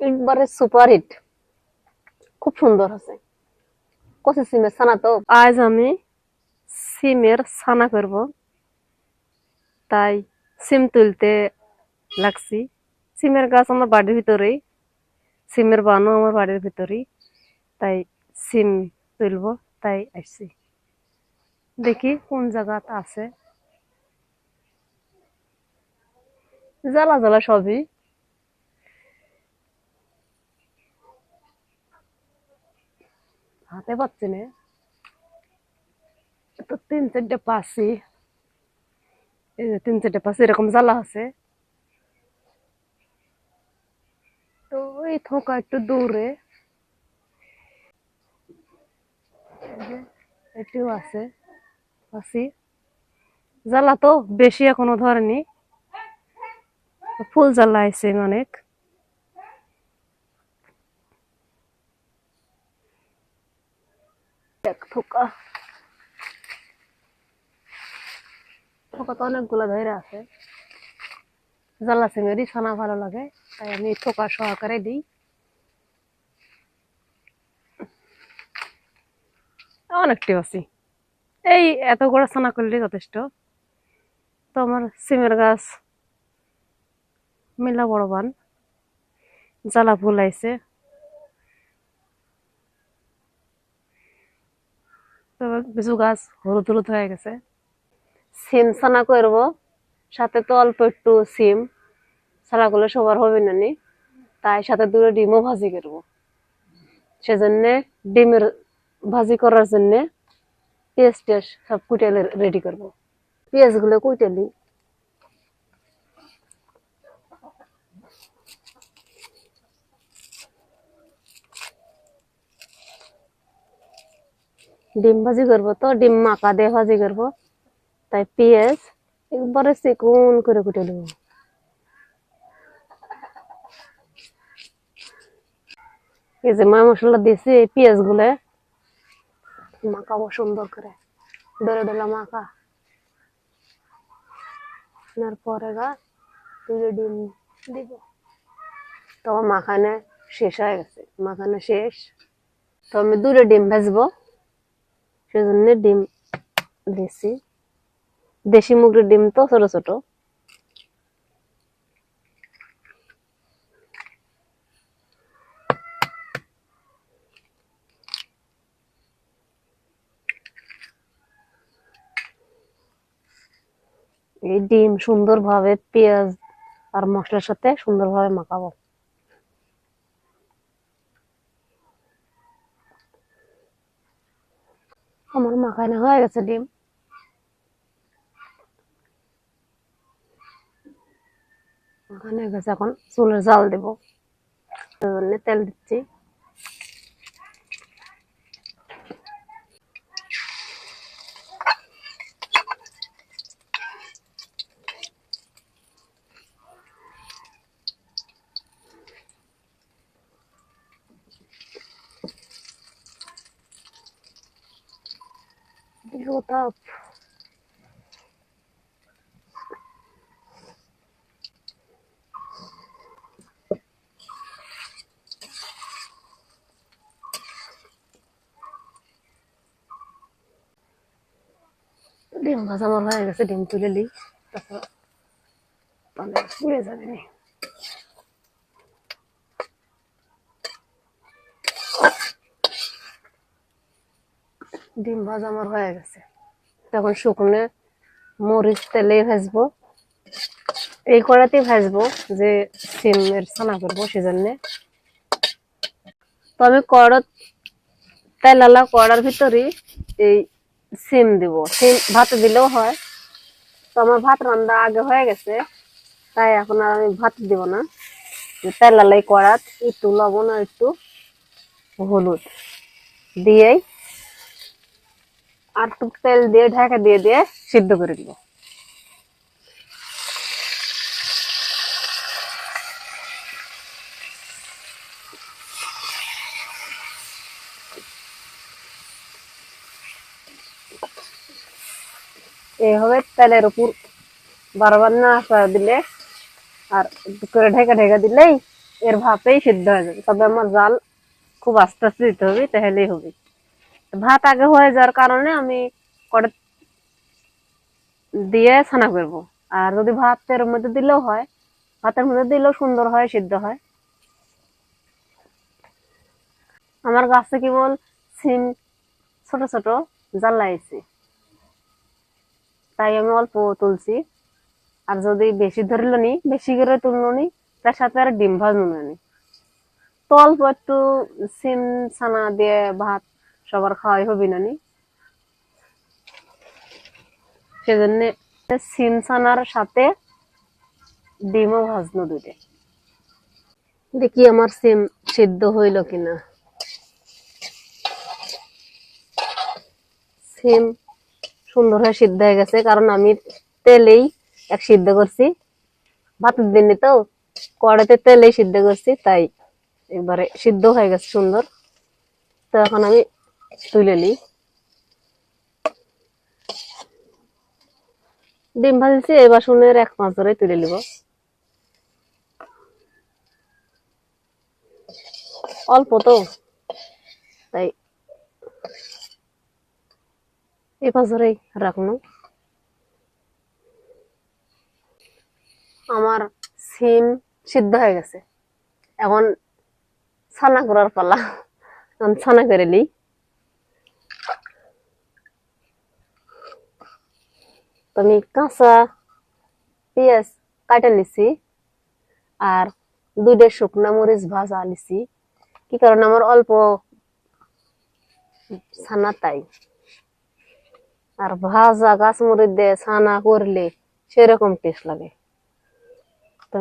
একবারে super hit খুব সুন্দর আছে কষে সিমের ছানা তো। আজ আমি সিমের ছানা করব। তাই সিম তুলতে লাগছি। সিমের গাছ আমার বাড়ির ভিতরেই। সিমের বানও আমার বাড়ির ভিতরেই। তাই সিম তুলবো, তাই আসছি। দেখি কোন জায়গাতে আছে। জ্বালা জ্বালা সবই। হাতে পাচ্ছি না তো তিন চারটে পাশি এই যে তিন চারটে পাশি এরকম জ্বালা আছে তো ওই থোকা একটু দূরে এটিও আছে পাশি জ্বালা তো বেশি এখনও ধরেনি ফুল জ্বালা আছে অনেক এক থোকা তো অনেকগুলো ধরে আছে। জ্বালা সিমেরই ছানা ভালো লাগে, তাই আমি থোকা সহকারে দিই। অনেকটি আছি। এই এত করে ছানা করলে যথেষ্ট। তো আমার সিমের গাছ মিলা বড় বান। জ্বালা ফুল আইছে। কিছু গাছ হলুদ হলুদ হয়ে গেছে। সিম ছানা করব সাথে তো অল্প একটু সিম। করলে সবার হবে না নি। তাই সাথে দুটো ডিমও ভাজি করব। সেজন্যে ডিমের ভাজি করার জন্যে পেঁয়াজ টেস সব কুটে রেডি করব। পেঁয়াজগুলো কুটেলি ডিম ভাজি করব তো, ডিম মাকা দিয়ে ভাজি করব। তাই পেঁয়াজ একবারে চিকুন করে কুটে দেবো এই যে মা মশলা দিয়েছি, এই পেঁয়াজগুলো মাখাবো সুন্দর করে, ডলে ডলে মাখা। পরে গা তুলে ডিম দিব। তো মাখানে শেষ হয়ে গেছে, মাখানে শেষ। তো আমি দুটো ডিম ভাজবো। সেজন্য ডিম দিছি দেশি মুগরির ডিম তো ছোট ছোট। এই ডিম সুন্দরভাবে পেঁয়াজ আর মশলার সাথে সুন্দরভাবে মাখাবো। আমার মাখানো হয়ে গেছে ডিম মাখানো হয়ে গেছে এখন চুলের জাল দেবো তেল দিচ্ছি দিব তাপ ডিম ভাজা আমার হয়ে গেছে ডিম তুলে নিই তারপর তাহলে পুড়ে যাবে নি ডিম ভাজা আমার হয়ে গেছে। তখন শুকনো মরিচ তেলে ভাজবো। এই কড়াতেই ভাজবো যে সিমের ছানা করব সেজন্য। তো আমি কড়ত তেলালা কড়ার ভিতরে এই সিম দিব। সিম ভাত দিলেও হয়। তো আমার ভাত রান্না আগে হয়ে গেছে। তাই এখন আর আমি ভাত দিব না। তেলালাই কড়াত, একটু লবণ আর একটু হলুদ দিয়েই আর একটু তেল দিয়ে ঢাকা দিয়ে দিয়ে সিদ্ধ করে দিব। এইভাবে তেলের উপর বারবার না আসা দিলে আর একটু করে ঢেকে ঢেকে দিলেই এর ভাপেই সিদ্ধ হয়ে যাবে। তবে আমার জাল খুব আস্তে আস্তে দিতে হবে, তাহলেই হবে। তো ভাত আগে হয়ে যাওয়ার কারণে আমি কড়া দিয়ে ছানা করব। আর যদি ভাতের মধ্যে দিলেও হয়, ভাতের মধ্যে দিলেও সুন্দর হয়, সিদ্ধ হয়। আমার গাছে কেবল সিম ছোট ছোট জ্বালাইছি। তাই আমি অল্প তুলছি। আর যদি বেশি ধরলো নি, বেশি করে তুললো নি, তার সাথে আর ডিম ভাজলো নি তো অল্প একটু সিম ছানা দিয়ে ভাত সবার খাওয়াই হবে না নি? সেজন্য সাথে ডিমও ভাজলো দুইটা। দেখি আমার সিম সিদ্ধ হইল কিনা। সিম সুন্দর হয়ে সিদ্ধ হয়ে গেছে, কারণ আমি তেলেই এক সিদ্ধ করছি। ভাতের দিনে তো কড়াতে তেলেই সিদ্ধ করছি, তাই এবারে সিদ্ধ হয়ে গেছে সুন্দর। তো এখন আমি তুলে নিই। ডিম ভাজছি এই বাসনের এক পাঁচ ধরে তুলে নিব। অল্প তো, তাই এই পাঁচ ধরেই রাখুন আমার সিম সিদ্ধ হয়ে গেছে। এখন ছানা করার পালা। এখন ছানা করে নিই। তো আমি কাঁচা পেঁয়াজ কাটা নিছি আর দুইটা শুকনা মরিচ ভাজা নিছি, কি কারণে আমার অল্প ছানা তাই। আর ভাজা গাছ মরিচ দিয়ে ছানা করলে সেরকম টেস্ট লাগে। তো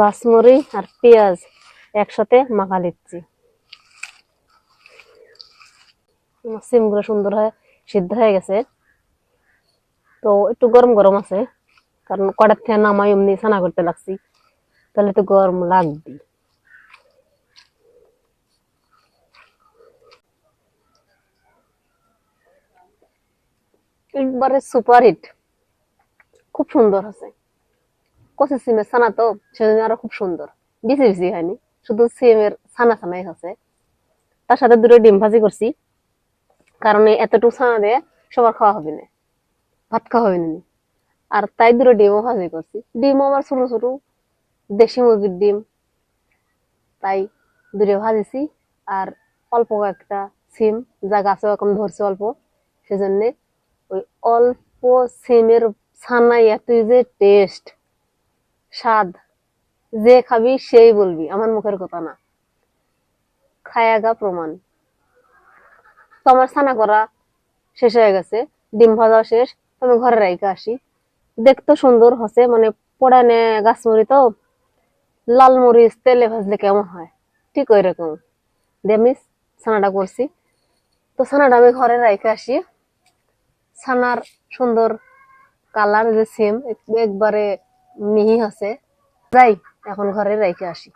গাছ মরিচ আর পেঁয়াজ একসাথে মাখা দিচ্ছি সিমগুলো সুন্দর হয়ে, সিদ্ধ হয়ে গেছে। তো একটু গরম গরম আছে। কারণ কড়ার থেকে নামাই এমনি ছানা করতে লাগছি। তাহলে তো গরম লাগবে একবারে সুপার হিট। খুব সুন্দর আছে। কষে সিমের ছানা তো সেজন্য আরও খুব সুন্দর। বেশি বেশি হয়নি। শুধু সিমের ছানা ছানাই আছে। তার সাথে দুটো ডিম ভাজি করছি। কারণ এতটুকু ছানা দিয়ে সবার খাওয়া হবে না। ভাত খাওয়া হবে না। আর তাই দুটো ডিমও ভাজি করছি। ডিমও আমার ছোট ছোট। দেশি মুরগির ডিম। তাই দুটো ভাজিছি। আর অল্প একটা সিম, যা গাছে এরকম ধরছে অল্প, সেজন্যে ওই অল্প সিমের ছানাই এতই যে টেস্ট স্বাদ। যে খাবি সেই বলবি, আমার মুখের কথা না। খায়াগা প্রমাণ। তো আমার ছানা করা শেষ হয়ে গেছে। ডিম ভাজা শেষ। আমি ঘরে রাইকে আসি। দেখতে সুন্দর হচ্ছে মানে পোড়ানে গাছ মরি তো, লাল মরিচ, তেলে ভাজলে কেমন হয়? ঠিক ওই রকম দিয়ে আমি ছানাটা করছি। তো ছানাটা আমি ঘরে রাইকে আসি। ছানার সুন্দর কালার যে সেম একবারে মিহি হসে। যাই, এখন ঘরে রাইকে আসি।